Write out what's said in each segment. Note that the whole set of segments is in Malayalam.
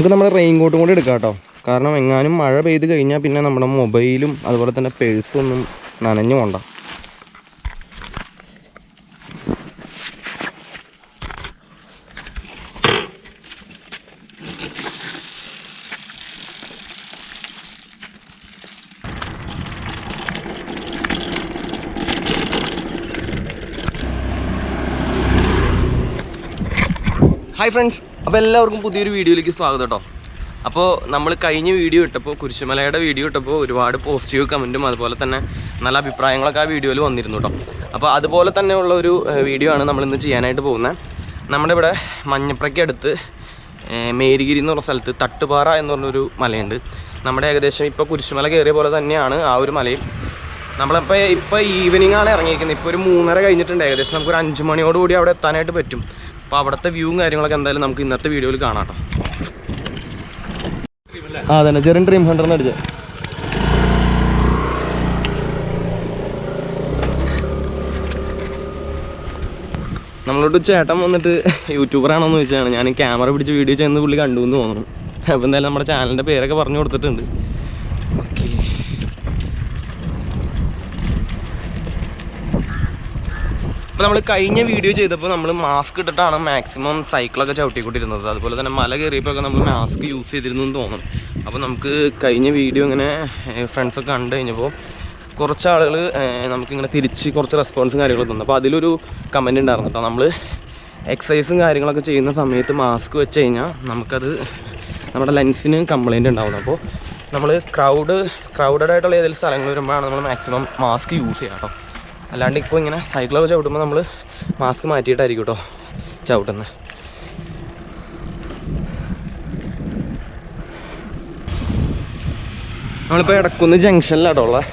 നമുക്ക് നമ്മുടെ റെയിൻ കോട്ടും കൂടി എടുക്കാം കേട്ടോ. കാരണം എങ്ങാനും മഴ പെയ്ത് കഴിഞ്ഞാൽ പിന്നെ നമ്മുടെ മൊബൈലും അതുപോലെ തന്നെ പേഴ്സും ഒന്നും നനഞ്ഞു പോണ്ട. ഹായ് ഫ്രണ്ട്സ് അപ്പോൾ എല്ലാവർക്കും പുതിയൊരു വീഡിയോയിലേക്ക് സ്വാഗതം കേട്ടോ. അപ്പോൾ നമ്മൾ കഴിഞ്ഞ വീഡിയോ ഇട്ടപ്പോൾ കുരിശുമലയുടെ വീഡിയോ ഇട്ടപ്പോൾ ഒരുപാട് പോസിറ്റീവ് കമന്റും അതുപോലെ തന്നെ നല്ല അഭിപ്രായങ്ങളൊക്കെ ആ വീഡിയോയിൽ വന്നിരുന്നു കേട്ടോ. അപ്പോൾ അതുപോലെ തന്നെ ഉള്ള ഒരു വീഡിയോ ആണ് നമ്മൾ ഇന്ന് ചെയ്യാനായിട്ട് പോകുന്നത്. നമ്മുടെ ഇവിടെ മഞ്ഞപ്പുറയ്ക്ക് അടുത്ത് മേരിഗിരി എന്ന് പറഞ്ഞ സ്ഥലത്ത് തട്ടുപാറ എന്ന് പറഞ്ഞൊരു മലയുണ്ട്. നമ്മുടെ ഏകദേശം ഇപ്പോൾ കുരിശുമല കയറിയ പോലെ തന്നെയാണ് ആ ഒരു മലയും. നമ്മളിപ്പോൾ ഇപ്പോൾ ഈവനിങ് ആണ് ഇറങ്ങിയിരിക്കുന്നത്. ഇപ്പോൾ ഒരു മൂന്നര കഴിഞ്ഞിട്ടുണ്ട്. ഏകദേശം നമുക്കൊരു അഞ്ച് മണിയോടുകൂടി അവിടെ എത്താനായിട്ട് പറ്റും. അപ്പോൾ അവിടുത്തെ വ്യൂവും കാര്യങ്ങളൊക്കെ എന്തായാലും നമുക്ക് ഇന്നത്തെ വീഡിയോയിൽ കാണാം കേട്ടോ ചെറിയ ഡ്രീം ഹൺഡ്രഡ് അടിച്ചത് നമ്മളോട് ചേട്ടൻ വന്നിട്ട് യൂട്യൂബറാണോന്ന് ചോദിച്ചതാണ്. ഞാൻ ക്യാമറ പിടിച്ച് വീഡിയോ ചെയ്യുന്ന പുള്ളി കണ്ടു എന്ന് തോന്നുന്നു. അപ്പോൾ എന്തായാലും നമ്മുടെ ചാനലിന്റെ പേരൊക്കെ പറഞ്ഞു കൊടുത്തിട്ടുണ്ട്. അപ്പോൾ നമ്മൾ കഴിഞ്ഞ വീഡിയോ ചെയ്തപ്പോൾ നമ്മൾ മാസ്ക് ഇട്ടിട്ടാണ് മാക്സിമം സൈക്കിളൊക്കെ ചവിട്ടിക്കൊണ്ടിരുന്നത്. അതുപോലെ തന്നെ മല കയറിയപ്പോഴൊക്കെ നമ്മൾ മാസ്ക് യൂസ് ചെയ്തിരുന്നു എന്ന് തോന്നും അപ്പോൾ നമുക്ക് കഴിഞ്ഞ വീഡിയോ ഇങ്ങനെ ഫ്രണ്ട്സൊക്കെ കണ്ടു കഴിഞ്ഞപ്പോൾ കുറച്ച് ആളുകൾ നമുക്കിങ്ങനെ തിരിച്ച് കുറച്ച് റെസ്പോൺസും കാര്യങ്ങളൊക്കെ തന്നു. അപ്പോൾ അതിലൊരു കമന്റ് ഉണ്ടായിരുന്നു നമ്മൾ എക്സസൈസും കാര്യങ്ങളൊക്കെ ചെയ്യുന്ന സമയത്ത് മാസ്ക് വെച്ച് കഴിഞ്ഞാൽ നമുക്കത് നമ്മുടെ ലെൻസിന് കംപ്ലൈന്റ് ഉണ്ടാവുന്നു. അപ്പോൾ നമ്മൾ ക്രൗഡ് ക്രൗഡഡ് ആയിട്ടുള്ള ഏതെങ്കിലും സ്ഥലങ്ങൾ വരുമ്പോഴാണ് നമ്മൾ മാക്സിമം മാസ്ക് യൂസ് ചെയ്യുക കേട്ടോ. അല്ലാണ്ട് ഇപ്പോൾ ഇങ്ങനെ സൈക്കിളൊക്കെ ചവിട്ടുമ്പോൾ നമ്മൾ മാസ്ക് മാറ്റിയിട്ടായിരിക്കും കേട്ടോ ചവിട്ടുന്നത് നമ്മളിപ്പോൾ ഇടക്കുന്ന് ജംഗ്ഷനിലാട്ടോ ഉള്ളത്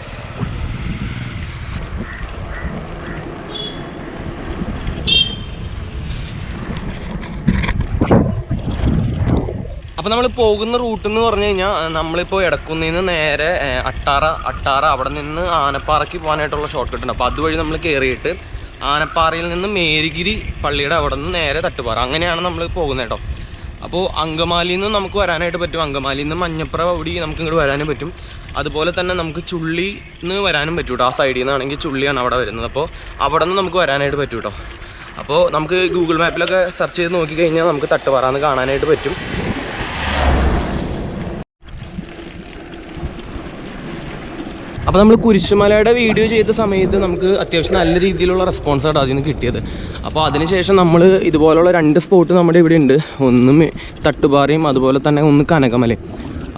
അപ്പോൾ നമ്മൾ പോകുന്ന റൂട്ട് എന്ന് പറഞ്ഞു കഴിഞ്ഞാൽ നമ്മളിപ്പോൾ ഇടക്കുന്നിന്ന് നേരെ ഏഹ്, അട്ടാറ അട്ടാറ അവിടെ നിന്ന് ആനപ്പാറയ്ക്ക് പോകാനായിട്ടുള്ള ഷോർട്ട് കട്ട് ഉണ്ട്. അപ്പോൾ അതുവഴി നമ്മൾ കയറിയിട്ട് ആനപ്പാറയിൽ നിന്ന് മേരിഗിരി പള്ളിയുടെ അവിടെ നിന്ന് നേരെ തട്ടുപാറ. അങ്ങനെയാണ് നമ്മൾ പോകുന്നത് കേട്ടോ. അപ്പോൾ അങ്കമാലിയിൽ നിന്ന് നമുക്ക് വരാനായിട്ട് പറ്റും. അങ്കമാലിയിൽ നിന്ന് മഞ്ഞപ്പുറ ഓടി നമുക്ക് ഇങ്ങോട്ട് വരാനും പറ്റും. അതുപോലെ തന്നെ നമുക്ക് ചുള്ളി നിന്ന് വരാനും പറ്റും കേട്ടോ. ആ സൈഡിൽ നിന്നാണെങ്കിൽ ചുള്ളിയാണ് അവിടെ വരുന്നത്. അപ്പോൾ അവിടെ നിന്ന് നമുക്ക് വരാനായിട്ട് പറ്റും കേട്ടോ. അപ്പോൾ നമുക്ക് ഗൂഗിൾ മാപ്പിലൊക്കെ സെർച്ച് ചെയ്ത് നോക്കിക്കഴിഞ്ഞാൽ നമുക്ക് തട്ടുപാറ എന്ന് കാണാനായിട്ട് പറ്റും. അപ്പോൾ നമ്മൾ കുരിശുമലയുടെ വീഡിയോ ചെയ്ത സമയത്ത് നമുക്ക് അത്യാവശ്യം നല്ല രീതിയിലുള്ള റെസ്പോൺസാണ് അതിൽ നിന്ന് കിട്ടിയത്. അപ്പോൾ അതിനുശേഷം നമ്മൾ ഇതുപോലുള്ള രണ്ട് സ്പോട്ട് നമ്മുടെ ഇവിടെ ഉണ്ട്. ഒന്ന് തട്ടുപാറയും അതുപോലെ തന്നെ ഒന്ന് കനകമലയും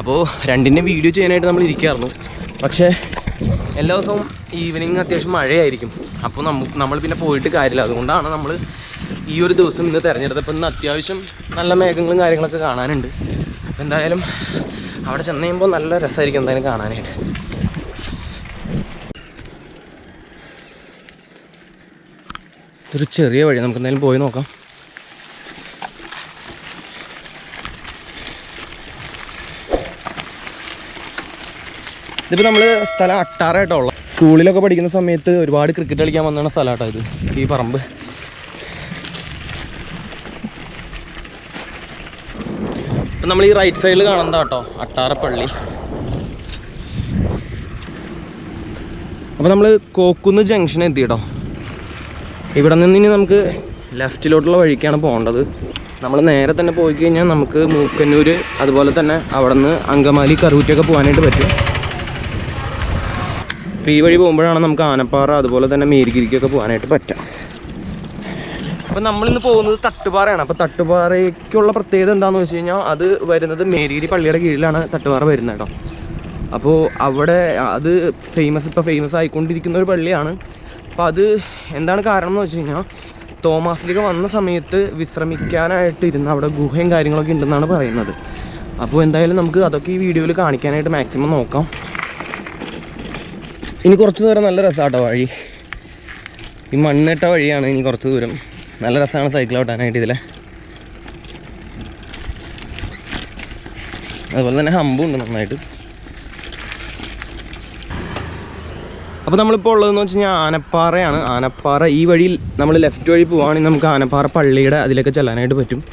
അപ്പോൾ രണ്ടിന്റെ വീഡിയോ ചെയ്യാനായിട്ട് നമ്മൾ ഇരിക്കായിരുന്നു. പക്ഷേ എല്ലാ ദിവസവും ഈവനിങ് അത്യാവശ്യം മഴയായിരിക്കും. അപ്പോൾ നമുക്ക് നമ്മൾ പിന്നെ പോയിട്ട് കാര്യമില്ല. അതുകൊണ്ടാണ് നമ്മൾ ഈ ഒരു ദിവസം ഇന്ന് തിരഞ്ഞെടുത്തത്. അപ്പോൾ ഇന്ന് അത്യാവശ്യം നല്ല മേഘങ്ങളും കാര്യങ്ങളൊക്കെ കാണാനുണ്ട്. അപ്പോൾ എന്തായാലും അവിടെ ചെന്ന് കഴിയുമ്പോൾ നല്ല രസമായിരിക്കും എന്തായാലും കാണാനായിട്ട്. ഇതൊരു ചെറിയ വഴി. നമുക്ക് എന്തായാലും പോയി നോക്കാം. ഇതിപ്പോൾ നമ്മൾ സ്ഥലം അട്ടാറായിട്ടോ ഉള്ളത്. സ്കൂളിലൊക്കെ പഠിക്കുന്ന സമയത്ത് ഒരുപാട് ക്രിക്കറ്റ് കളിക്കാൻ വന്ന സ്ഥലമാട്ടോ ഇത്. ഈ പറമ്പ്. ഇപ്പം നമ്മൾ ഈ റൈറ്റ് സൈഡിൽ കാണുന്ന കേട്ടോ അട്ടാറ പള്ളി അപ്പോൾ നമ്മൾ കോക്കുന്ന് ജംഗ്ഷൻ എത്തി കേട്ടോ ഇവിടെ നിന്ന് ഇനി നമുക്ക് ലെഫ്റ്റിലോട്ടുള്ള വഴിക്കാണ് പോകേണ്ടത്. നമ്മൾ നേരെ തന്നെ പോയി കഴിഞ്ഞാൽ നമുക്ക് മൂക്കന്നൂർ അതുപോലെ തന്നെ അവിടെ നിന്ന് അങ്കമാലി കറൂറ്റൊക്കെ പോകാനായിട്ട് പറ്റും. അപ്പോൾ ഈ വഴി പോകുമ്പോഴാണ് നമുക്ക് ആനപ്പാറ അതുപോലെ തന്നെ മേരിഗിരിക്കൊക്കെ പോകാനായിട്ട് പറ്റുക. അപ്പോൾ നമ്മളിന്ന് പോകുന്നത് തട്ടുപാറയാണ്. അപ്പോൾ തട്ടുപാറയ്ക്കുള്ള പ്രത്യേകത എന്താണെന്ന് വെച്ച് കഴിഞ്ഞാൽ അത് വരുന്നത് മേരിഗിരി പള്ളിയുടെ കീഴിലാണ് തട്ടുപാറ വരുന്നത് കേട്ടോ. അപ്പോൾ അവിടെ അത് ഫേമസ് ഇപ്പോൾ ഫേമസ് ആയിക്കൊണ്ടിരിക്കുന്ന ഒരു പള്ളിയാണ്. അപ്പോൾ അത് എന്താണ് കാരണം എന്ന് വെച്ച് കഴിഞ്ഞാൽ തോമാസിലേക്ക് വന്ന സമയത്ത് വിശ്രമിക്കാനായിട്ട് ഇരുന്ന് അവിടെ ഗുഹയും കാര്യങ്ങളൊക്കെ ഉണ്ടെന്നാണ് പറയുന്നത്. അപ്പോൾ എന്തായാലും നമുക്ക് അതൊക്കെ ഈ വീഡിയോയിൽ കാണിക്കാനായിട്ട് മാക്സിമം നോക്കാം. ഇനി കുറച്ച് ദൂരം നല്ല രസമാട്ടോ വഴി. ഈ മണ്ണിട്ട വഴിയാണ് ഇനി കുറച്ച് ദൂരം. നല്ല രസമാണ് സൈക്കിൾ ഓട്ടാനായിട്ട് ഇതിലെ. അതുപോലെ തന്നെ ഹമ്പുണ്ട് നന്നായിട്ട്. അപ്പോൾ നമ്മളിപ്പോൾ ഉള്ളതെന്ന് വെച്ച് കഴിഞ്ഞാൽ ആനപ്പാറയാണ്. ആനപ്പാറ ഈ വഴിയിൽ നമ്മൾ ലെഫ്റ്റ് വഴി പോവുകയാണെങ്കിൽ നമുക്ക് ആനപ്പാറ പള്ളിയുടെ അതിലൊക്കെ ചെല്ലാനായിട്ട് പറ്റും.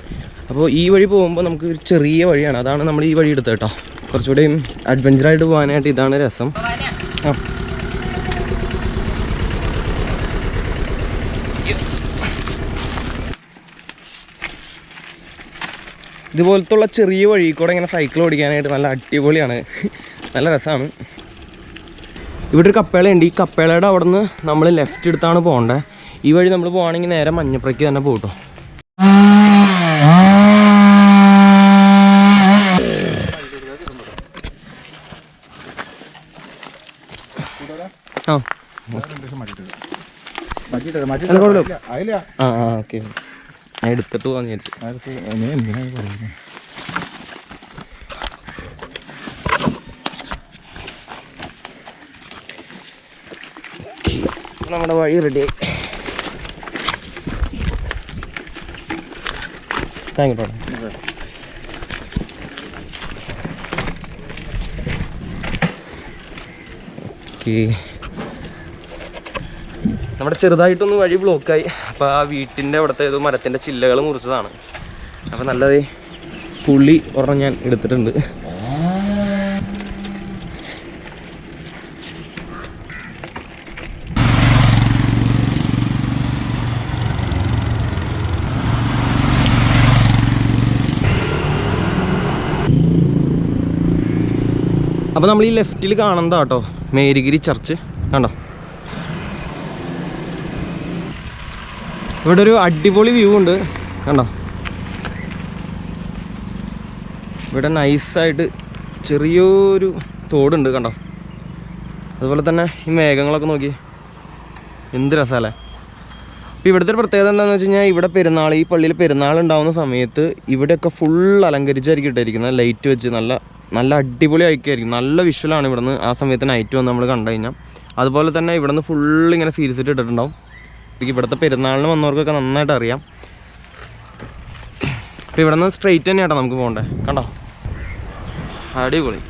അപ്പോൾ ഈ വഴി പോകുമ്പോൾ നമുക്ക് ഒരു ചെറിയ വഴിയാണ്. അതാണ് നമ്മൾ ഈ വഴി എടുത്തത് കേട്ടോ. കുറച്ചുകൂടെയും അഡ്വഞ്ചറായിട്ട് പോകാനായിട്ട് ഇതാണ് രസം. ആ. ഇതുപോലത്തുള്ള ചെറിയ വഴി കൂടെ ഇങ്ങനെ സൈക്കിൾ ഓടിക്കാനായിട്ട് നല്ല അടിപൊളിയാണ്. നല്ല രസമാണ്. ഇവിടെ ഒരു കപ്പേളയുണ്ട്. ഈ കപ്പേളയുടെ അവിടെ നിന്ന് നമ്മൾ ലെഫ്റ്റ് എടുത്താണ് പോകേണ്ടത് ഈ വഴി നമ്മൾ പോകുകയാണെങ്കിൽ നേരെ മഞ്ഞപ്പുറയ്ക്ക് തന്നെ പോകട്ടോ ആ. എടുത്തിട്ട് പോകാൻ വിചാരിച്ചു അടുത്ത് നീ എന്തിനാ ഇത് പറയുന്നത് നമ്മുടെ വഴി റെഡി താങ്ക് യു ഓക്കെ നമ്മുടെ ചെറുതായിട്ടൊന്ന് വഴി ബ്ലോക്കായി അപ്പോൾ ആ വീട്ടിന്റെ അവിടുത്തെ ഏതോ മരത്തിന്റെ ചില്ലകൾ മുറിച്ചതാണ്. അപ്പോൾ നല്ലതേ പുള്ളി ഒരെണ്ണം ഞാൻ എടുത്തിട്ടുണ്ട്. അപ്പോൾ നമ്മൾ ഈ ലെഫ്റ്റിൽ കാണുന്നതാ കേട്ടോ മേരിഗിരി ചർച്ച്. കണ്ടോ? ഇവിടെ ഒരു അടിപൊളി വ്യൂ ഉണ്ട്. കണ്ടോ? ഇവിടെ നൈസായിട്ട് ചെറിയൊരു തോടുണ്ട് കണ്ടോ? അതുപോലെ തന്നെ ഈ മേഘങ്ങളൊക്കെ നോക്കി. എന്ത് രസമല്ലേ അപ്പോൾ ഇവിടുത്തെ ഒരു പ്രത്യേകത എന്താണെന്ന് വെച്ച് കഴിഞ്ഞാൽ ഇവിടെ പെരുന്നാൾ ഈ പള്ളിയിൽ പെരുന്നാൾ ഉണ്ടാകുന്ന സമയത്ത് ഇവിടെയൊക്കെ ഫുൾ അലങ്കരിച്ചായിരിക്കും ഇട്ടിരിക്കുന്നത്. ലൈറ്റ് വെച്ച് നല്ല നല്ല അടിപൊളി ആയിരിക്കും. നല്ല വിഷ്വലാണ് ഇവിടുന്ന് ആ സമയത്ത് നൈറ്റ് വന്ന് നമ്മൾ കണ്ടു കഴിഞ്ഞാൽ അതുപോലെ തന്നെ ഇവിടുന്ന് ഫുൾ ഇങ്ങനെ സീരീസ് ഇട്ടിട്ടുണ്ടാവും. എനിക്ക് ഇവിടുത്തെ പെരുന്നാളിന് വന്നവർക്കൊക്കെ നന്നായിട്ട് അറിയാം. അപ്പോൾ ഇവിടെ നിന്ന് സ്ട്രെയിറ്റ് തന്നെയാട്ടോ നമുക്ക് പോകണ്ടേ. കണ്ടോ? അടിപൊളി.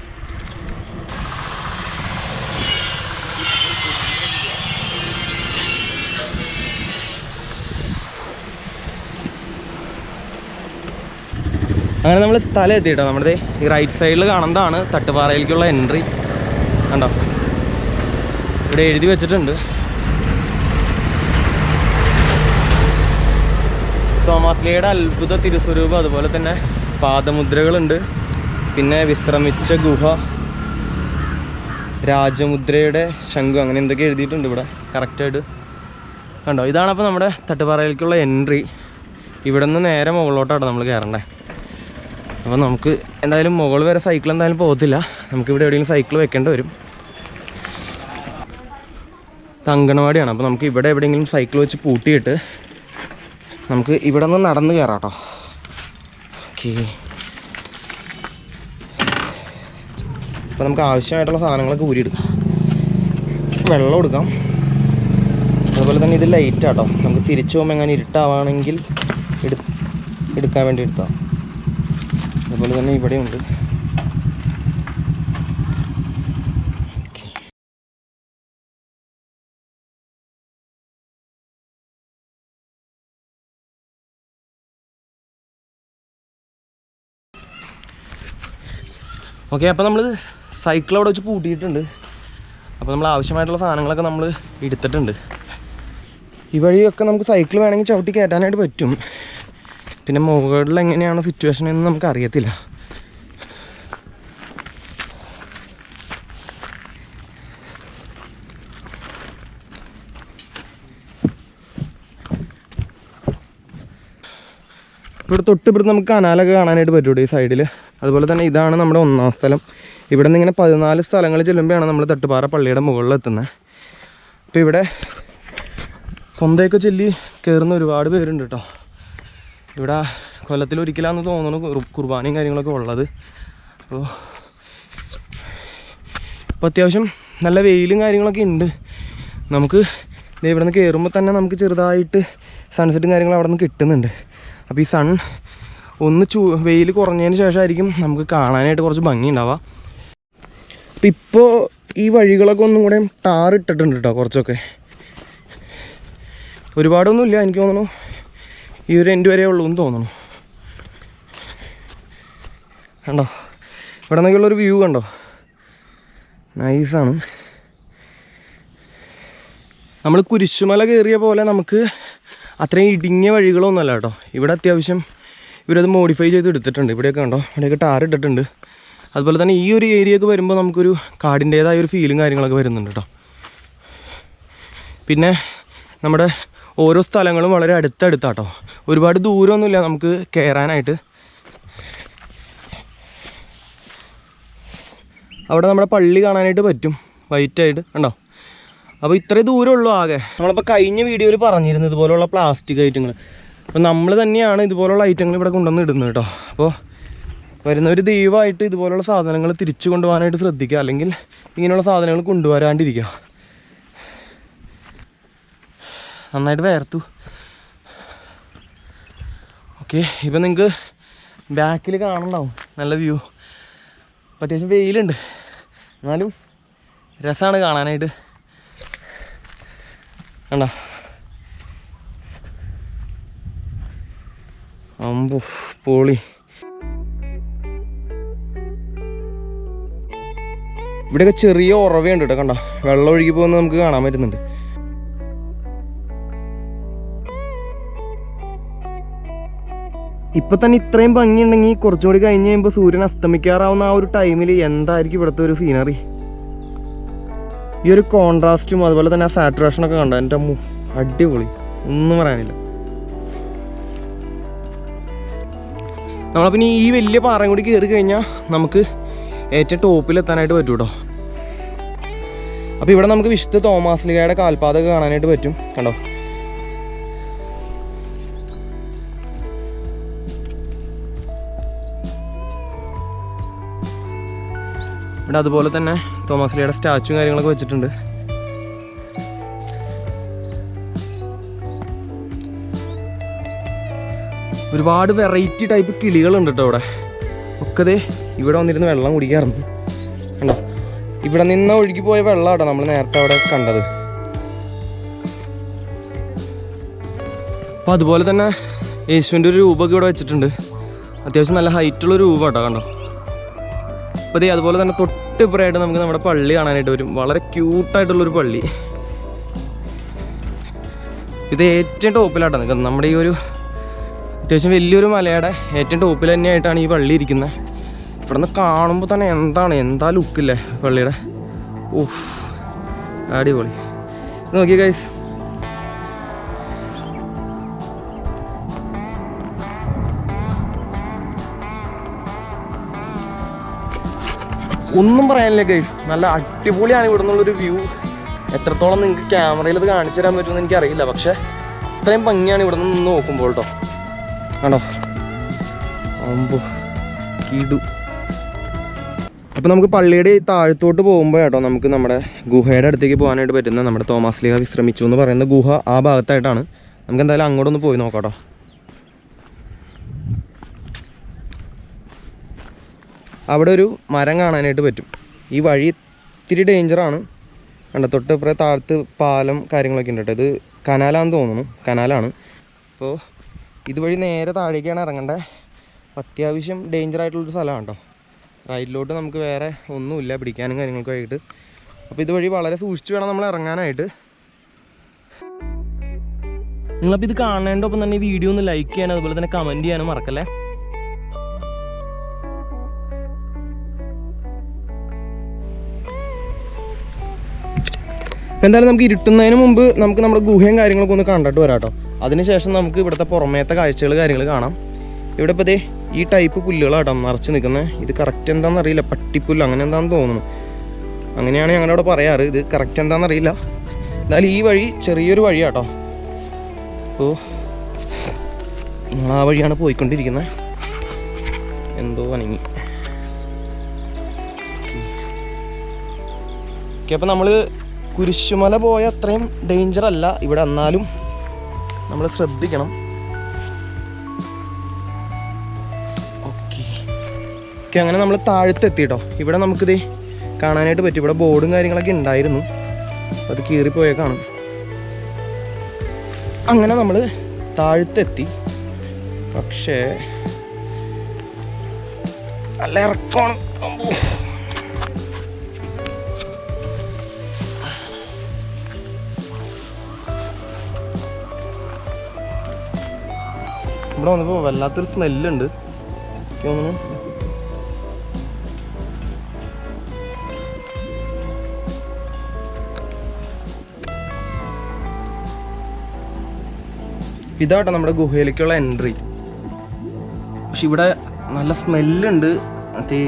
അങ്ങനെ നമ്മൾ സ്ഥലം എത്തിയിട്ടോ. നമ്മുടെ ഈ റൈറ്റ് സൈഡിൽ കാണുന്നതാണ് തട്ടുപാറയിലേക്കുള്ള എൻട്രി കണ്ടോ? ഇവിടെ എഴുതി വെച്ചിട്ടുണ്ട്. തോമാസ്ലിയുടെ അത്ഭുത തിരുസ്വരൂപം അതുപോലെ തന്നെ പാദമുദ്രകളുണ്ട്. പിന്നെ വിശ്രമിച്ച ഗുഹ രാജമുദ്രയുടെ ശംഖു അങ്ങനെ എന്തൊക്കെ എഴുതിയിട്ടുണ്ട് ഇവിടെ. കറക്റ്റായിട്ട് കണ്ടോ? ഇതാണ് അപ്പോൾ നമ്മുടെ തട്ടുപാറയിലേക്കുള്ള എൻട്രി ഇവിടെ നിന്ന് നേരെ മുകളിലോട്ടാണ് നമ്മൾ കയറണ്ടേ അപ്പോൾ നമുക്ക് എന്തായാലും മുകൾ വരെ സൈക്കിൾ എന്തായാലും പോകത്തില്ല. നമുക്കിവിടെ എവിടെയെങ്കിലും സൈക്കിൾ വെക്കേണ്ടി വരും. തങ്കണവാടിയാണ് അപ്പോൾ നമുക്ക് ഇവിടെ എവിടെയെങ്കിലും സൈക്കിൾ വെച്ച് പൂട്ടിയിട്ട് നമുക്ക് ഇവിടെ നിന്ന് നടന്ന് കയറാം കേട്ടോ. ഓക്കെ അപ്പോൾ നമുക്ക് ആവശ്യമായിട്ടുള്ള സാധനങ്ങളൊക്കെ ഊരിയെടുക്കാം. വെള്ളം എടുക്കാം. അതുപോലെ തന്നെ ഇത് ലൈറ്റാട്ടോ നമുക്ക് തിരിച്ചു പോകുമ്പോൾ എങ്ങനെ ഇരുട്ടാവാണെങ്കിൽ എടുക്കാൻ വേണ്ടി എടുത്താൽ അതുപോലെ തന്നെ ഇവിടെയുണ്ട് ഓക്കെ അപ്പോൾ നമ്മൾ സൈക്കിൾ അവിടെ വെച്ച് പൂട്ടിയിട്ടുണ്ട്. അപ്പോൾ നമ്മൾ ആവശ്യമായിട്ടുള്ള സാധനങ്ങളൊക്കെ നമ്മൾ എടുത്തിട്ടുണ്ട്. ഈ വഴിയൊക്കെ നമുക്ക് സൈക്കിൾ വേണമെങ്കിൽ ചവിട്ടി കയറ്റാനായിട്ട് പറ്റും. പിന്നെ മുകളിൽ എങ്ങനെയാണ് സിറ്റുവേഷൻ എന്ന് നമുക്ക് അറിയത്തില്ല. ഇവിടെ തൊട്ടിപ്പുറത്ത് നമുക്ക് കനാലൊക്കെ കാണാനായിട്ട് പറ്റൂടെ ഈ സൈഡിൽ അതുപോലെ തന്നെ ഇതാണ് നമ്മുടെ ഒന്നാം സ്ഥലം. ഇവിടെ നിന്ന് ഇങ്ങനെ പതിനാല് സ്ഥലങ്ങൾ ചെല്ലുമ്പോഴാണ് നമ്മൾ തട്ടുപാറ പള്ളിയുടെ മുകളിൽ എത്തുന്നത്. അപ്പോൾ ഇവിടെ കൊന്തയൊക്കെ ചെല്ലി കയറുന്ന ഒരുപാട് പേരുണ്ട് കേട്ടോ. ഇവിടെ കൊല്ലത്തിൽ ഒരിക്കലാന്ന് തോന്നുന്നു കുർബാനയും കാര്യങ്ങളൊക്കെ ഉള്ളത്. അപ്പോൾ ഇപ്പോൾ അത്യാവശ്യം നല്ല വെയിലും കാര്യങ്ങളൊക്കെ ഉണ്ട്. നമുക്ക് ഇവിടെ നിന്ന് കയറുമ്പോൾ തന്നെ നമുക്ക് ചെറുതായിട്ട് സൺസെറ്റും കാര്യങ്ങളും അവിടെ നിന്ന് കിട്ടുന്നുണ്ട്. അപ്പോൾ ഈ സൺ ഒന്ന് ചൂ വെയിൽ കുറഞ്ഞതിന് ശേഷമായിരിക്കും നമുക്ക് കാണാനായിട്ട് കുറച്ച് ഭംഗി ഉണ്ടാവുക. അപ്പോൾ ഇപ്പോൾ ഈ വഴികളൊക്കെ ഒന്നും കൂടെ ടാർ ഇട്ടിട്ടുണ്ട് കേട്ടോ കുറച്ചൊക്കെ. ഒരുപാടൊന്നുമില്ല എനിക്ക് തോന്നുന്നു. ഈ ഒരു എൻഡ് വരെ ഉള്ളൂ എന്ന് തോന്നുന്നു. കണ്ടോ? ഇവിടെ നിന്നൊക്കെയുള്ളൊരു വ്യൂ കണ്ടോ? നൈസാണ് നമ്മൾ കുരിശുമല കയറിയ പോലെ നമുക്ക് അത്രയും ഇടുങ്ങിയ വഴികളൊന്നുമല്ല കേട്ടോ. ഇവിടെ അത്യാവശ്യം ഇവരത് മോഡിഫൈ ചെയ്ത് എടുത്തിട്ടുണ്ട്. ഇവിടെയൊക്കെ കണ്ടോ? ഇവിടെയൊക്കെ ടാർ ഇട്ടിട്ടുണ്ട്. അതുപോലെ തന്നെ ഈ ഒരു ഏരിയയൊക്കെ വരുമ്പോൾ നമുക്കൊരു കാടിന്റേതായ ഒരു ഫീലും കാര്യങ്ങളൊക്കെ വരുന്നുണ്ട് കേട്ടോ. പിന്നെ നമ്മുടെ ഓരോ സ്ഥലങ്ങളും വളരെ അടുത്തടുത്താട്ടോ. ഒരുപാട് ദൂരമൊന്നുമില്ല നമുക്ക് കയറാനായിട്ട് അവിടെ നമ്മുടെ പള്ളി കാണാനായിട്ട് പറ്റും. വൈറ്റായിട്ട് കണ്ടോ? അപ്പോൾ ഇത്രയും ദൂരമുള്ളൂ ആകെ. നമ്മളിപ്പോൾ കഴിഞ്ഞ വീഡിയോയിൽ പറഞ്ഞിരുന്നു ഇതുപോലുള്ള പ്ലാസ്റ്റിക് ഐറ്റങ്ങൾ അപ്പോൾ നമ്മൾ തന്നെയാണ് ഇതുപോലുള്ള ഐറ്റങ്ങൾ ഇവിടെ കൊണ്ടുവന്ന് ഇടുന്നത് കേട്ടോ. അപ്പോൾ വരുന്നവർ ദൈവമായിട്ട് ഇതുപോലുള്ള സാധനങ്ങൾ തിരിച്ചു കൊണ്ടുപോകാനായിട്ട് ശ്രദ്ധിക്കുക. അല്ലെങ്കിൽ ഇങ്ങനെയുള്ള സാധനങ്ങൾ കൊണ്ടുവരാണ്ടിരിക്കുക. നന്നായിട്ട് വേർത്തു. ഓക്കെ ഇപ്പം നിങ്ങൾക്ക് ബാക്കിൽ കാണണ്ടാവും നല്ല വ്യൂ അത്യാവശ്യം വെയിലുണ്ട്. എന്നാലും രസമാണ് കാണാനായിട്ട്. കണ്ടോ? അമ്പു പോളി. ഇവിടെയൊക്കെ ചെറിയ ഉറവയുണ്ട് കേട്ടോ കണ്ടോ? വെള്ളം ഒഴുകി പോകുന്നത് നമുക്ക് കാണാൻ പറ്റുന്നുണ്ട്. ഇപ്പൊ തന്നെ ഇത്രയും ഭംഗിയുണ്ടെങ്കിൽ കുറച്ചുകൂടി കഴിഞ്ഞ് കഴിയുമ്പോൾ സൂര്യൻ അസ്തമിക്കാറാവുന്ന ആ ഒരു ടൈമിൽ എന്തായിരിക്കും ഇവിടുത്തെ ഒരു സീനറി ഈ ഒരു കോൺട്രാസ്റ്റും അതുപോലെ തന്നെ ആ സാറ്റുറേഷനൊക്കെ കണ്ടോ? എന്റെ അടിപൊളി. ഒന്നും പറയാനില്ല. നമ്മൾ പിന്നെ ഈ വലിയ പാറയും കൂടി കയറി കഴിഞ്ഞാൽ നമുക്ക് ഏറ്റവും ടോപ്പിൽ എത്താനായിട്ട് പറ്റും കേട്ടോ അപ്പോൾ ഇവിടെ നമുക്ക് വിശുദ്ധ തോമാസ്ലികയുടെ കാൽപാതൊക്കെ കാണാനായിട്ട് പറ്റും കണ്ടോ? ഇവിടെ അതുപോലെ തന്നെ തോമസ് ലിയുടെ സ്റ്റാച്ചു കാര്യങ്ങളൊക്കെ വെച്ചിട്ടുണ്ട്. ഒരുപാട് വെറൈറ്റി ടൈപ്പ് കിളികളുണ്ട് കേട്ടോ ഇവിടെ. ഒക്കെ ഇവിടെ വന്നിരുന്ന് വെള്ളം കുടിക്കാറുണ്ട്. കണ്ടോ? ഇവിടെ നിന്ന് ഒഴുകി പോയ വെള്ളം നമ്മൾ നേരത്തെ അവിടെ കണ്ടത്. അപ്പോൾ അതുപോലെ തന്നെ യേശുവിന്റെ ഒരു രൂപമൊക്കെ ഇവിടെ വെച്ചിട്ടുണ്ട്. അത്യാവശ്യം നല്ല ഹൈറ്റുള്ള രൂപം കേട്ടോ കണ്ടോ? അപ്പോൾ ഇതേ അതുപോലെ തന്നെ തൊട്ട് ഇപ്പുറമായിട്ട് നമുക്ക് നമ്മുടെ പള്ളി കാണാനായിട്ട് വരും. വളരെ ക്യൂട്ടായിട്ടുള്ളൊരു പള്ളി. ഇത് ഏറ്റവും ടോപ്പിലാട്ടോ നിൽക്കുന്നത്. നമ്മുടെ ഈ ഒരു അത്യാവശ്യം വലിയൊരു മലയുടെ ഏറ്റവും ടോപ്പിൽ തന്നെയായിട്ടാണ് ഈ പള്ളി ഇരിക്കുന്നത്. ഇവിടെ നിന്ന് കാണുമ്പോൾ തന്നെ എന്താണ് എന്താ ലുക്കില്ലേ പള്ളിയുടെ? ഓഫ് അടിപൊളി. നോക്കിയേ ഗൈസ് ഒന്നും പറയാനില്ല ഗൈസ്. നല്ല അടിപൊളിയാണ് ഇവിടെ നിന്നുള്ളൊരു വ്യൂ എത്രത്തോളം നിങ്ങൾക്ക് ക്യാമറയിൽ അത് കാണിച്ചു തരാൻ പറ്റുമെന്ന് എനിക്കറിയില്ല. പക്ഷേ അത്രയും ഭംഗിയാണ് ഇവിടെ നിന്ന് നോക്കുമ്പോൾ കേട്ടോ ആണോ അമ്പോ കിടു. അപ്പോൾ നമുക്ക് പള്ളിയുടെ താഴത്തോട്ട് പോകുമ്പോൾ കേട്ടോ നമുക്ക് നമ്മുടെ ഗുഹയുടെ അടുത്തേക്ക് പോകാനായിട്ട് പറ്റുന്ന നമ്മുടെ തോമസ് ലീഹ വിശ്രമിച്ചു എന്ന് പറയുന്ന ഗുഹ ആ ഭാഗത്തായിട്ടാണ്. നമുക്ക് എന്തായാലും അങ്ങോട്ടൊന്ന് പോയി നോക്കാം കേട്ടോ അവിടെ ഒരു മരം കാണാനായിട്ട് പറ്റും. ഈ വഴി ഇത്തിരി ഡേഞ്ചറാണ് കണ്ട തൊട്ട് ഇപ്പുറം താഴത്ത് പാലം കാര്യങ്ങളൊക്കെ ഉണ്ട് കേട്ടോ. ഇത് കനാലാന്ന് തോന്നുന്നു. കനാലാണ്. അപ്പോൾ ഇതുവഴി നേരെ താഴേക്കാണ് ഇറങ്ങേണ്ടത് അത്യാവശ്യം ഡേഞ്ചർ ആയിട്ടുള്ളൊരു സ്ഥലമാണ് കേട്ടോ. റൈറ്റിലോട്ട് നമുക്ക് വേറെ ഒന്നുമില്ല പിടിക്കാനും കാര്യങ്ങൾക്കും ആയിട്ട്. അപ്പോൾ ഇതുവഴി വളരെ സൂക്ഷിച്ച് വേണം നമ്മൾ ഇറങ്ങാനായിട്ട്. നിങ്ങളപ്പോൾ ഇത് കാണേണ്ടൊപ്പം തന്നെ ഈ വീഡിയോ ഒന്ന് ലൈക്ക് ചെയ്യാനും അതുപോലെ തന്നെ കമന്റ് ചെയ്യാനും മറക്കല്ലേ? എന്തായാലും നമുക്ക് ഇരുട്ടുന്നതിന് മുമ്പ് നമുക്ക് നമ്മുടെ ഗുഹയും കാര്യങ്ങളൊക്കെ ഒന്ന് കണ്ടിട്ട് വരാം കേട്ടോ അതിനുശേഷം നമുക്ക് ഇവിടുത്തെ പുറമേത്തെ കാഴ്ചകൾ കാര്യങ്ങൾ കാണാം. ഇവിടെ ഇപ്പോൾ ദേ ഈ ടൈപ്പ് പുല്ലുകളാട്ടോ നിറച്ച് നിൽക്കുന്നത് ഇത് കറക്റ്റ് എന്താണെന്ന് അറിയില്ല. പട്ടിപ്പുല്ല് അങ്ങനെ എന്താണെന്ന് തോന്നുന്നു. അങ്ങനെയാണ് ഞങ്ങളുടെ അവിടെ പറയാറ്. ഇത് കറക്റ്റ് എന്താണെന്ന് അറിയില്ല. എന്നാലും ഈ വഴി ചെറിയൊരു വഴിയാട്ടോ. അപ്പോൾ ആ വഴിയാണ് പോയിക്കൊണ്ടിരിക്കുന്നത് എന്തോ അനങ്ങി. ഓക്കെ. അപ്പോൾ നമ്മൾ കുരിശുമല പോയ അത്രയും ഡേഞ്ചർ അല്ല. ഇവിടെ എന്നാലും നമ്മൾ ശ്രദ്ധിക്കണം. ഓക്കെ ഓക്കെ അങ്ങനെ നമ്മൾ താഴത്തെത്തി കേട്ടോ ഇവിടെ നമുക്കിത് കാണാനായിട്ട് പറ്റും. ഇവിടെ ബോർഡും കാര്യങ്ങളൊക്കെ ഉണ്ടായിരുന്നു. അത് കാണും. അങ്ങനെ നമ്മൾ താഴത്തെത്തി. പക്ഷേ നല്ല ഇറക്കമാണ് ഇവിടെ വന്നപ്പോൾ വല്ലാത്തൊരു സ്മെല്ലുണ്ട് തോന്നുന്നു. ഇതാട്ടോ നമ്മുടെ ഗുഹയിലേക്കുള്ള എൻട്രി പക്ഷെ ഇവിടെ നല്ല സ്മെല്ലുണ്ട് മറ്റേ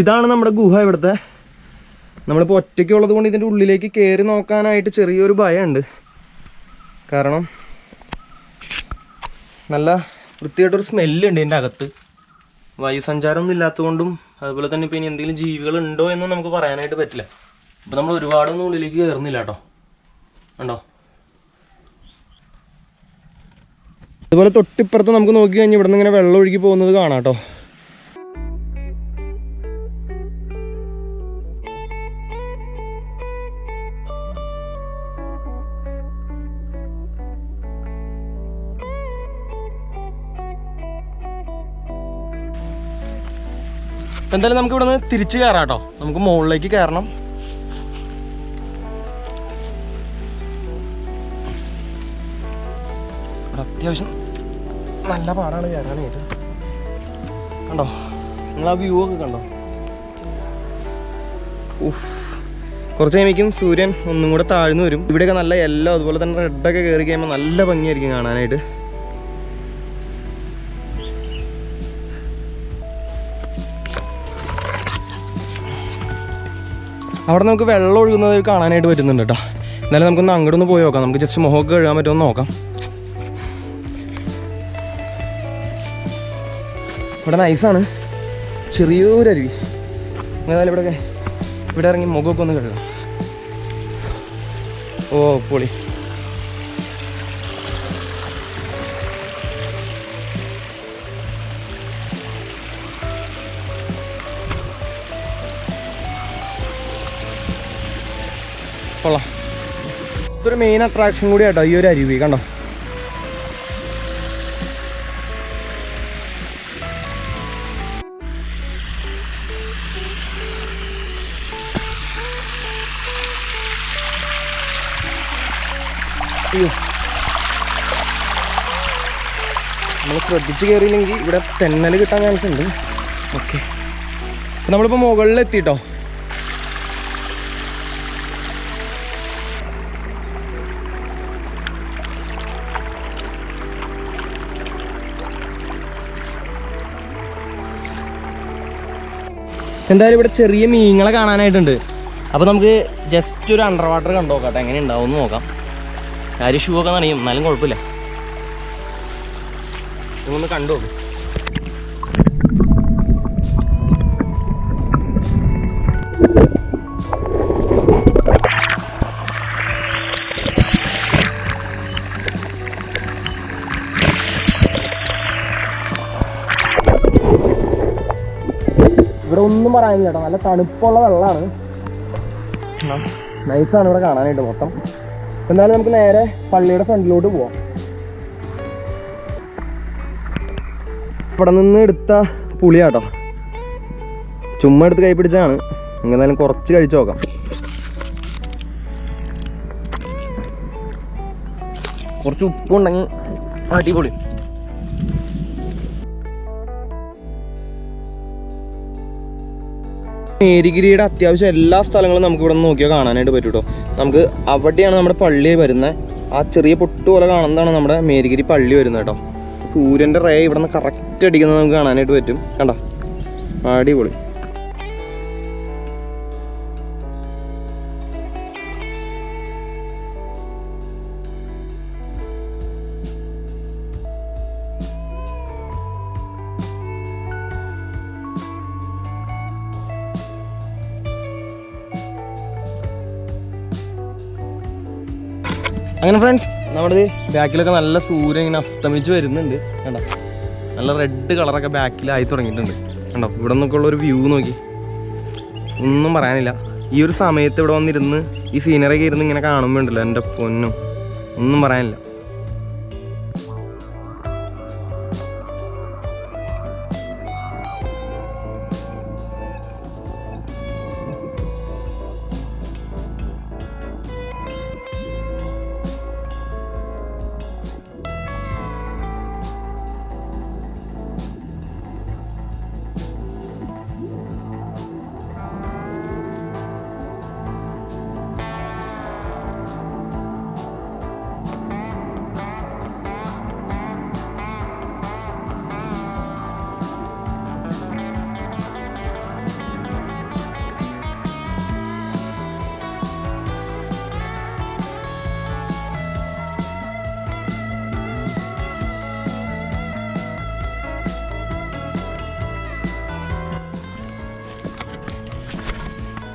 ഇതാണ് നമ്മുടെ ഗുഹ ഇവിടുത്തെ. നമ്മളിപ്പോൾ ഒറ്റയ്ക്കുള്ളത് കൊണ്ട് ഇതിന്റെ ഉള്ളിലേക്ക് കയറി നോക്കാനായിട്ട് ചെറിയൊരു ഭയമുണ്ട്. കാരണം നല്ല വൃത്തിയായിട്ടൊരു സ്മെല്ലുണ്ട് ഇതിന്റെ അകത്ത്. വായുസഞ്ചാരമൊന്നും ഇല്ലാത്തതുകൊണ്ടും അതുപോലെ തന്നെ ഇപ്പോൾ ഇനി എന്തെങ്കിലും ജീവികൾ ഉണ്ടോ എന്നും നമുക്ക് പറയാനായിട്ട് പറ്റില്ല. അപ്പോൾ നമ്മൾ ഒരുപാടൊന്നും ഉള്ളിലേക്ക് കയറുന്നില്ല കേട്ടോ. ഉണ്ടോ അതുപോലെ തൊട്ടിപ്പുറത്ത് നമുക്ക് നോക്കി കഴിഞ്ഞാൽ ഇവിടെ നിന്ന് ഇങ്ങനെ വെള്ളം ഒഴുകി പോകുന്നത് കാണാം കേട്ടോ. എന്തായാലും നമുക്ക് ഇവിടെ നിന്ന് തിരിച്ച് കയറാം കേട്ടോ നമുക്ക് മുകളിലേക്ക് കയറണം അത്യാവശ്യം നല്ല പാടാണ് കയറാനായിട്ട് കണ്ടോ? നിങ്ങൾ ആ വ്യൂ ഒക്കെ കണ്ടോ? ഉഫ്. കുറച്ച് കഴിയുമ്പോഴേക്കും സൂര്യൻ ഒന്നും കൂടെ താഴ്ന്നു വരും. ഇവിടെയൊക്കെ നല്ല യെല്ലോ അതുപോലെ തന്നെ റെഡൊക്കെ കയറി കഴിയുമ്പോൾ നല്ല ഭംഗിയായിരിക്കും കാണാനായിട്ട്. അവിടെ നമുക്ക് വെള്ളം ഒഴുകുന്നത് കാണാനായിട്ട് പറ്റുന്നുണ്ട് കേട്ടോ. എന്നാലും നമുക്കൊന്ന് അങ്ങോട്ടൊന്ന് പോയി നോക്കാം. നമുക്ക് ജസ്റ്റ് മുഖമൊക്കെ കഴുകാൻ പറ്റുമെന്ന് നോക്കാം. ഇവിടെ നൈസാണ് ചെറിയൊരു അരുവി. എന്നാലും ഇവിടെ ഇവിടെ ഇറങ്ങി മുഖമൊക്കെ ഒന്ന് കഴുകാം. ഓ പൊളി. കൊള്ളാം. ഇതൊരു മെയിൻ അട്രാക്ഷൻ കൂടി കേട്ടോ ഈ ഒരു അരുവി കണ്ടോ? നമ്മൾ ശ്രദ്ധിച്ച് കയറിയില്ലെങ്കിൽ ഇവിടെ തെന്നൽ കിട്ടാൻ ചാൻസ് ഉണ്ട്. ഓക്കെ. നമ്മളിപ്പോൾ മുകളിൽ എന്തായാലും ഇവിടെ ചെറിയ മീനുകളെ കാണാനായിട്ടുണ്ട്. അപ്പോൾ നമുക്ക് ജസ്റ്റ് ഒരു അണ്ടർ വാട്ടർ കണ്ടു നോക്കാം എങ്ങനെ ഉണ്ടാവും എന്ന് നോക്കാം. കാര്യം ഷൂ ഒക്കെ നനയും എന്നാലും കുഴപ്പമില്ല. ഇതൊന്ന് കണ്ടു നോക്കും. ഒന്നും പറയാനില്ല കേട്ടോ. നല്ല തണുപ്പുള്ള വെള്ളമാണ്. നൈസാണ് ഇവിടെ കാണാനായിട്ട് മൊത്തം. എന്നാലും നമുക്ക് നേരെ പള്ളിയുടെ ഫ്രണ്ടിലോട്ട് പോവാം. ഇവിടെ നിന്ന് എടുത്ത പുളിയാട്ടോ. ചുമ്മാ എടുത്ത് കൈ പിടിച്ചാണ് എന്തായാലും കുറച്ച് കഴിച്ചു നോക്കാം. കുറച്ച് ഉപ്പുണ്ടെങ്കിൽ അടിപൊളി. മേരിഗിരിയുടെ അത്യാവശ്യം എല്ലാ സ്ഥലങ്ങളും നമുക്ക് ഇവിടെ നിന്ന് നോക്കിയാൽ കാണാനായിട്ട് പറ്റും കേട്ടോ നമുക്ക് അവിടെയാണ് നമ്മുടെ പള്ളി വരുന്നത് ആ ചെറിയ പൊട്ട് പോലെ കാണുന്നതാണ് നമ്മുടെ മേരിഗിരി പള്ളി വരുന്നത് കേട്ടോ. സൂര്യന്റെ റേ ഇവിടെ നിന്ന് കറക്റ്റ് അടിക്കുന്നത് നമുക്ക് കാണാനായിട്ട് പറ്റും. കണ്ടോ? അടിപൊളി. അങ്ങനെ ഫ്രണ്ട്സ് നമ്മുടെ ബാക്കിലൊക്കെ നല്ല സൂര്യൻ ഇങ്ങനെ അസ്തമിച്ച് വരുന്നുണ്ട്. കണ്ടോ? നല്ല റെഡ് കളറൊക്കെ ബാക്കിലായി തുടങ്ങിയിട്ടുണ്ട്. കണ്ടോ? ഇവിടെ നിന്നൊക്കെ ഉള്ളൊരു വ്യൂ നോക്കി. ഒന്നും പറയാനില്ല. ഈ ഒരു സമയത്ത് ഇവിടെ വന്നിരുന്ന് ഈ സീനറിയൊക്കെ ഇരുന്ന് ഇങ്ങനെ കാണുമ്പോൾ ഉണ്ടല്ലോ എന്റെ പൊന്നും. ഒന്നും പറയാനില്ല.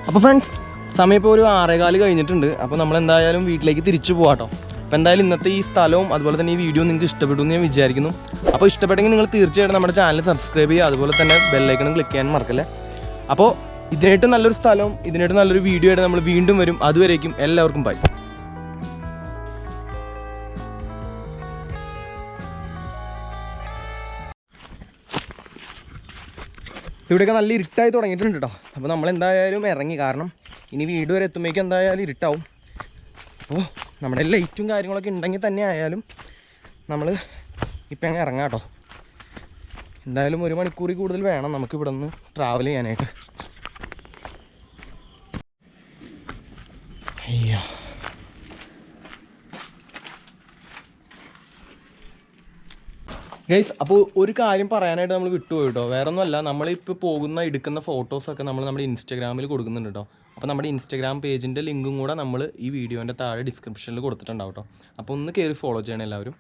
അപ്പോൾ ഫ്രണ്ട്സ് സമയം ഇപ്പോൾ ഒരു ആറേകാൽ കഴിഞ്ഞിട്ടുണ്ട്. അപ്പോൾ നമ്മൾ എന്തായാലും വീട്ടിലേക്ക് തിരിച്ചു പോകാട്ടോ അപ്പോൾ എന്തായാലും ഇന്നത്തെ ഈ സ്ഥലവും അതുപോലെ തന്നെ ഈ വീഡിയോ നിങ്ങൾക്ക് ഇഷ്ടപ്പെട്ടു എന്ന് ഞാൻ വിചാരിക്കുന്നു. അപ്പോൾ ഇഷ്ടപ്പെട്ടെങ്കിൽ നിങ്ങൾ തീർച്ചയായിട്ടും നമ്മുടെ ചാനൽ സബ്സ്ക്രൈബ് ചെയ്യുക. അതുപോലെ തന്നെ ബെല്ലൈക്കണും ക്ലിക്ക് ചെയ്യാൻ മറക്കല്ലേ. അപ്പോൾ ഇതിനായിട്ട് നല്ലൊരു സ്ഥലവും ഇതിനായിട്ട് നല്ലൊരു വീഡിയോ ആയിട്ട് നമ്മൾ വീണ്ടും വരും. അതുവരേക്കും എല്ലാവർക്കും ബൈ ഇവിടെയൊക്കെ നല്ല ഇരുട്ടായി തുടങ്ങിയിട്ടുണ്ട് കേട്ടോ അപ്പോൾ നമ്മൾ എന്തായാലും ഇറങ്ങി. കാരണം ഇനി വീട് വരെ എത്തുമ്പോഴേക്കും എന്തായാലും ഇരുട്ടാവും. അപ്പോൾ നമ്മുടെ ലൈറ്റും കാര്യങ്ങളൊക്കെ ഉണ്ടെങ്കിൽ തന്നെ ആയാലും നമ്മൾ ഇപ്പം അങ്ങ് ഇറങ്ങാം കേട്ടോ എന്തായാലും ഒരു മണിക്കൂറിൽ കൂടുതൽ വേണം നമുക്ക് ഇവിടെ നിന്ന് ട്രാവൽ ചെയ്യാനായിട്ട്. അയ്യോ. ഗൈസ് അപ്പോൾ ഒരു കാര്യം പറയാനായിട്ട് നമ്മൾ വിട്ടുപോയി കേട്ടോ വേറെ ഒന്നുമല്ല നമ്മളിപ്പോൾ പോകുന്ന എടുക്കുന്ന ഫോട്ടോസൊക്കെ നമ്മൾ നമ്മുടെ ഇൻസ്റ്റാഗ്രാമിൽ കൊടുക്കുന്നുണ്ട് കേട്ടോ അപ്പോൾ നമ്മുടെ ഇൻസ്റ്റാഗ്രാം പേജിന്റെ ലിങ്കും കൂടെ നമ്മൾ ഈ വീഡിയോന്റെ താഴെ ഡിസ്ക്രിപ്ഷനിൽ കൊടുത്തിട്ടുണ്ടാവും കേട്ടോ അപ്പോൾ ഒന്ന് കയറി ഫോളോ ചെയ്യണം എല്ലാവരും.